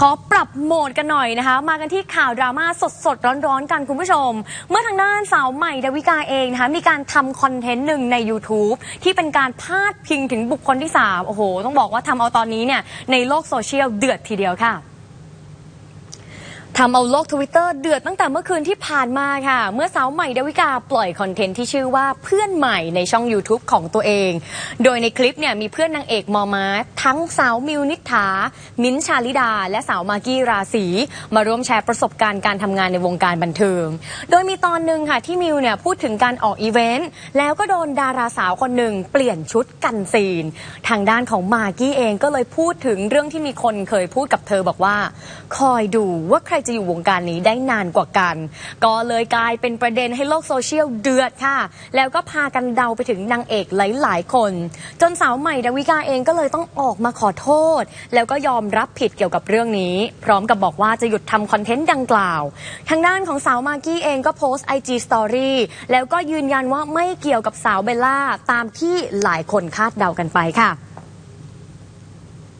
ขอปรับโหมดกันหน่อยนะคะ มากันที่ข่าวดราม่าสดสดร้อนๆกันคุณผู้ชม เมื่อทางด้านสาวใหม่ดาวิกาเองนะคะมีการทำคอนเทนต์หนึ่งใน YouTube ที่เป็นการพาดพิงถึงบุคคลที่ 3 โอ้โห ต้องบอกว่าทำเอาตอนนี้เนี่ยในโลกโซเชียลเดือดทีเดียวค่ะ ทำเอาโลกทวิตเตอร์เดือดตั้งแต่เมื่อคืนที่ผ่านมาค่ะ เมื่อสาวใหม่ดาวิกาปล่อยคอนเทนต์ที่ชื่อว่าเพื่อนใหม่ในช่อง YouTube ของตัวเอง โดยในคลิปเนี่ยมีเพื่อนนางเอกมอมาทั้งสาวมิวนิษฐามิ้นชาลิดา และสาวมากกี้ราศีมาร่วมแชร์ประสบการณ์การทำงานในวงการบันเทิง โดยมีตอนหนึ่งค่ะที่มิวเนี่ยพูดถึงการออกอีเวนต์แล้วก็โดนดาราสาวคนหนึ่งเปลี่ยนชุดกันซีน ทางด้านของมากี้เองก็เลยพูดถึงเรื่องที่มีคนเคยพูดกับเธอบอกว่า คอยดูว่าใครจะอยู่วงการนี้ได้นานกว่ากัน ก็เลยกลายเป็นประเด็นให้โลกโซเชียลเดือดค่ะ แล้วก็พากันเดาไปถึงนางเอกหลาย ๆ คน จนสาวใหม่ดาวิกาเองก็เลยต้องออกมาขอโทษ แล้วก็ยอมรับผิดเกี่ยวกับเรื่องนี้ พร้อมกับบอกว่าจะหยุดทำคอนเทนต์ดังกล่าว ทางด้านของสาวมากกี้เองก็โพสต์ IG Story แล้วก็ยืนยันว่าไม่เกี่ยวกับสาวเบลล่าตามที่หลายคนคาดเดากันไปค่ะ